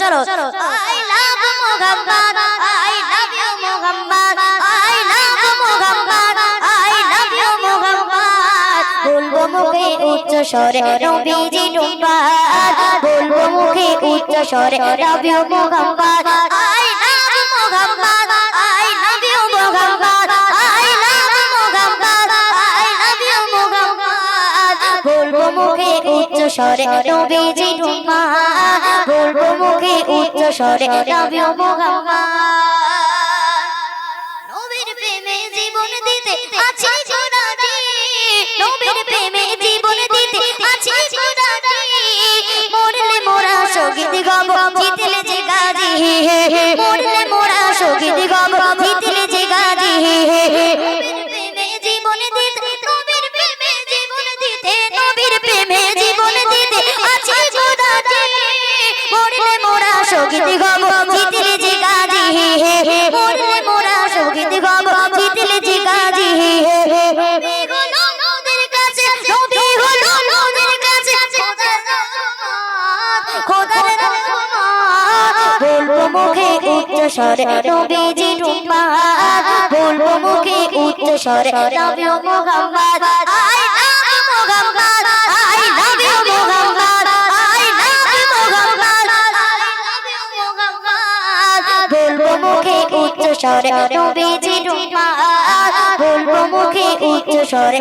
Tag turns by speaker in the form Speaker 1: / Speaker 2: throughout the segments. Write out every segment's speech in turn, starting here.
Speaker 1: চলো। I love Mohammad I love you Mohammad I love Mohammad I love you Mohammad বলব মুখে উচ্চ স্বরে নবীজি টুম্বাদ বলব মুখে উচ্চ স্বরে love you Mohammad I love Mohammad I love you Mohammad I love Mohammad I love you Mohammad বলব মুখে উচ্চ স্বরে নবীজি মুখে স্বরে লাভ নবীর প্রেমে জীবন দিতে আছে গোড়াটি নবীর প্রেমে জীবন দিতে আছে গোড়াটি মরলে মোরা শহীদ গব জিতলে যে গাজী। মরলে মোরা শহীদ গব জিতলে যে গাজী। প্রেমে জীবন দিতে নবীর প্রেমে জীবন দিতে নবীর প্রেমে জীবন দিতে আছে মরলে মোরা শহীদ গব জিতলে যে গাজী মরলে মোরা শহীদ গব জিতলে যে গাজী নবী নবী বলব মুখে উচ্চ স্বরে নবীজি টুম্বাদ বলব মুখে উচ্চ স্বরে নবী মোহাম্মদ আই লাভ মোহাম্মদ উচ্চ স্বরে নবীজি টুম্বাদ বলব মুখে উচ্চ স্বরে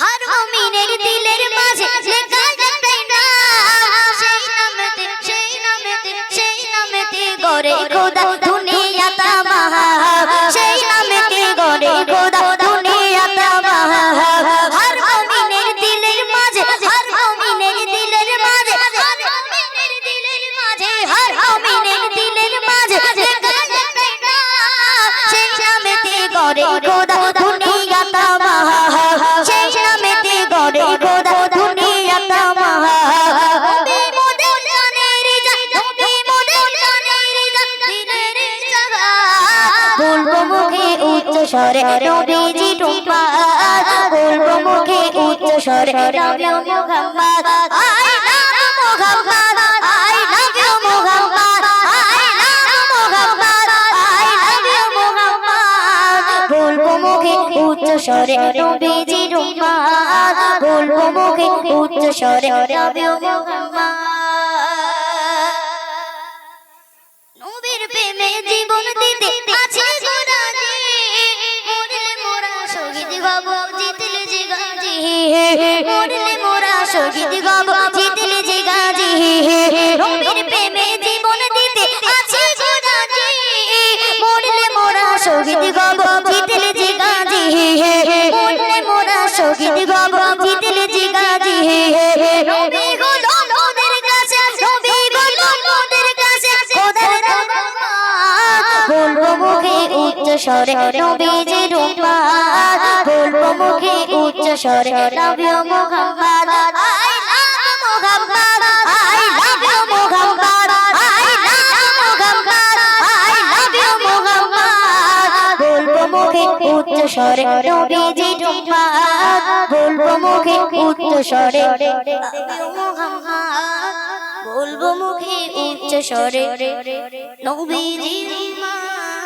Speaker 1: হর মুমিনের দিলের মাঝে লেখা একটাই না। সেই নামেতে সেই নামেতে সেই নামেতে গড়ে স্বরে নবীজি টুম্বাদ বলব মুখে উচ্চ স্বরে নবী Muhammad I love Muhammad. I love you Muhammad. I love Muhammad. I love you Muhammad. বলব মুখে উচ্চ স্বরে নবীজি টুম্বাদ বলব মুখে উচ্চ স্বরে নবী মুহাম্মদ। গব জিতলে যে গাজি মরলে মোরা শহীদ গব জিতলে যে গাজি নবীর প্রেমে জীবন দিতে আছে গোরাজি মরলে মোরা শহীদ গব জিতলে যে গাজি মরলে মোরা শহীদ গব জিতলে যে গাজি নবী হলো মোদের কাছে নবী হলো মোদের কাছে খোদার রহমত বলব মুখে উচ্চ স্বরে রুম্মাদ বলব মুখে উচ্চ স্বরে নবী Muhammad. I love Muhammad. I love you Muhammad. I love Muhammad. I love you Muhammad. বলব মুখে উচ্চ স্বরে নবীজি রুম্মাদ বলব মুখে উচ্চ স্বরে বলব মুখে উচ্চ স্বরে নবীজি রুম্মাদ